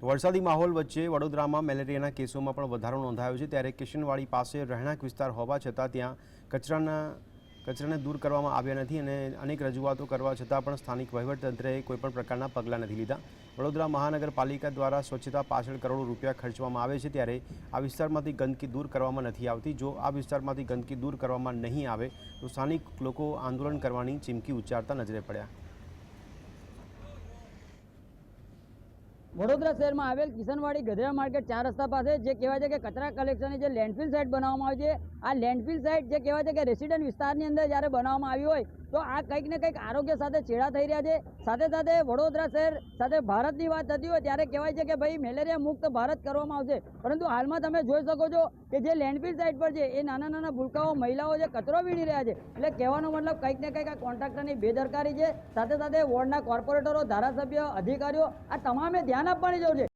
વરસાદી માહોલ વચ્ચે વડોદરામાં મેલેરિયાના કેસોમાં પણ વધારો નોંધાયો છે. ત્યારે કિશનવાડી પાસે રહેણાંક વિસ્તાર હોવા છતાં ત્યાં કચરાના, કચરાને દૂર કરવામાં આવ્યા નથી અને અનેક રજૂઆતો કરવા છતાં પણ સ્થાનિક વહીવટતંત્રએ કોઈપણ પ્રકારના પગલાં નથી લીધા. વડોદરા મહાનગરપાલિકા દ્વારા સ્વચ્છતા પાછળ કરોડો રૂપિયા ખર્ચવામાં આવે છે ત્યારે આ વિસ્તારમાંથી ગંદકી દૂર કરવામાં નથી આવતી. જો આ વિસ્તારમાંથી ગંદકી દૂર કરવામાં નહીં આવે તો સ્થાનિક લોકો આંદોલન કરવાની ચીમકી ઉચ્ચારતા નજરે પડ્યા. વડોદરા શહેરમાં આવેલ કિશનવાડી ગધેડા માર્કેટ ચાર રસ્તા પાસે જે કહેવાય છે કે કચરા કલેક્શનની જે લેન્ડફિલ સાઇટ બનાવવામાં આવી છે, આ લેન્ડફિલ સાઇટ જે કહેવાય છે કે રેસિડન્ટ વિસ્તારની અંદર જ્યારે બનાવવામાં આવી હોય, તો આ કંઈક ને કંઈક આરોગ્ય સાથે છેડા થઈ રહ્યા છે. સાથે સાથે વડોદરા શહેર સાથે ભારતની વાત થતી હોય ત્યારે કહેવાય છે કે ભાઈ મેલેરિયા મુક્ત ભારત કરવામાં આવશે. પરંતુ હાલમાં તમે જોઈ શકો છો કે જે લેન્ડફિલ સાઇટ પર છે, એ નાના નાના ભૂલકાઓ મહિલાઓ જે કચરો વીણી રહ્યા છે. એટલે કહેવાનો મતલબ કંઈક ને કંઈક આ કોન્ટ્રાક્ટરની બેદરકારી છે. સાથે સાથે વોર્ડના કોર્પોરેટરો ધારાસભ્ય, અધિકારીઓ, આ તમામે ધ્યાન આપવાની જવું છે.